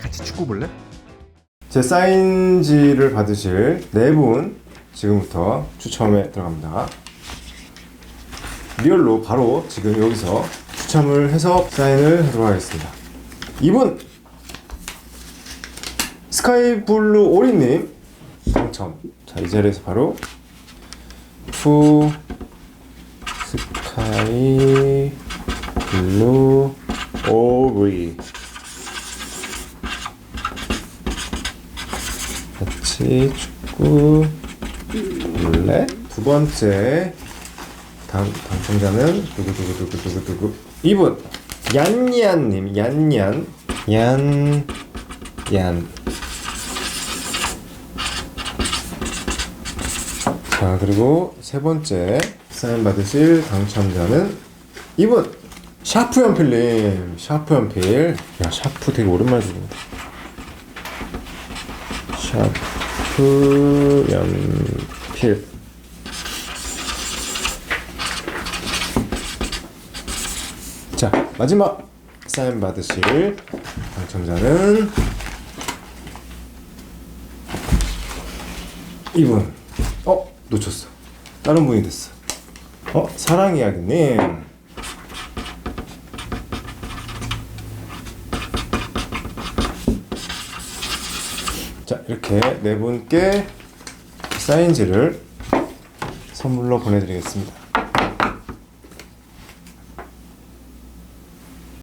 같이 축구 볼래? 제 사인지를 받으실 네 분 지금부터 추첨에 들어갑니다. 리얼로 바로 지금 여기서 추첨을 해서 사인을 하도록 하겠습니다. 2분 스카이블루 오리님 당첨. 자, 이 자리에서 바로 푸 스카이 블루 오리. 같이 축구. 볼래? 두 번째 당, 당첨자는 두구두구두구두구두구. 이분 얀얀님 얀얀. 얀얀. 자 그리고 세 번째 사인 받으실 당첨자는 이분 샤프 연필님 샤프 연필. 야 샤프 되게 오랜만에 들린다 샤프 연필. 자 마지막 사인 받으실 당첨자는 이분. 어 놓쳤어. 다른 분이 됐어. 어 사랑 이야기님 자 이렇게 네 분께 사인지를 선물로 보내드리겠습니다.